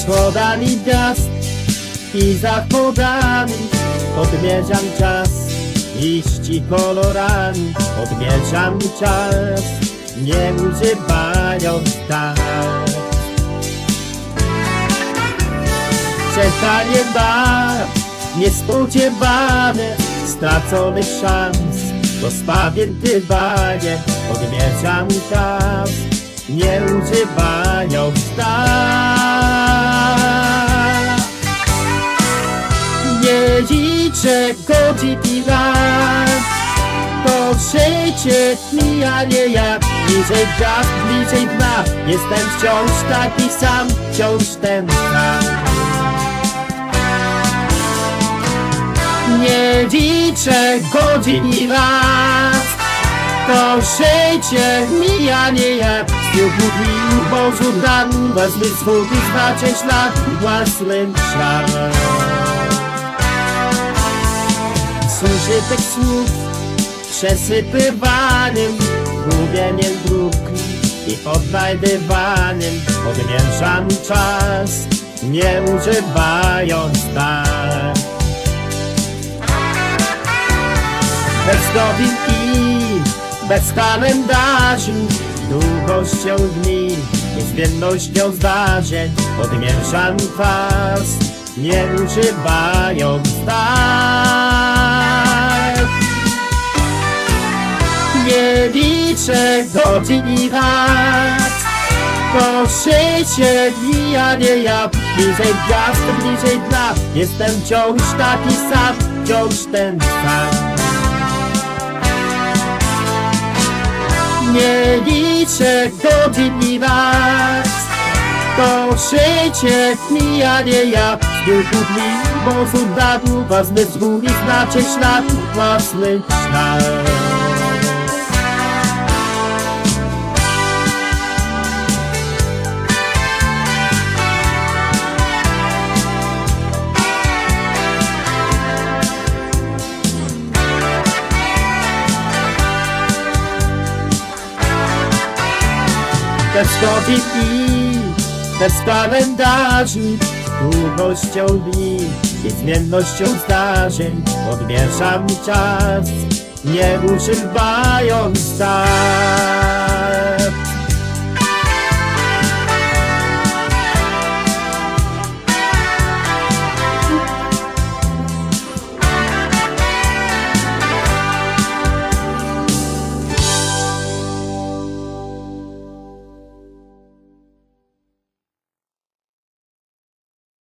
wschodami gwiazd i zachodami Odmierzam czas. Liści kolorami Odmierzam czas, nie używając tak. Czekanie ma niespodziewane Straconych szans. Rozpamiętywanie Odmierzam czas. Nie używając tak godzin i lat To życie mija nie jak Bliżej gwiazd, bliżej dna. Jestem wciąż taki sam Wciąż ten sam. Nie liczę godzin i lat To życie mija nie jak Z dniu w dni Bożu dan. Wezmę swój znaczy szlak Własnym szlak Zużytek słów Przesypywanym Gubieniem dróg I odnajdywanym Odmierzam czas Nie używając tak. Bez godzin i bez kalendarzy Długością dni niezmiennością zdarzeń Odmierzam czas nie używając tak Liczę godzin i lat To życie mija nie ja. Bliżej gwiazd, bliżej dna. Jestem wciąż taki sam Wciąż ten sam. Nie liczę godzin i lat To życie mija nie ja. Z dni, bo z Was zmysłu i znaczy ślad. Własny ślad Godzin i bez kalendarzy Długością dni i zmiennością zdarzeń Odmierzam czas, nie używając tak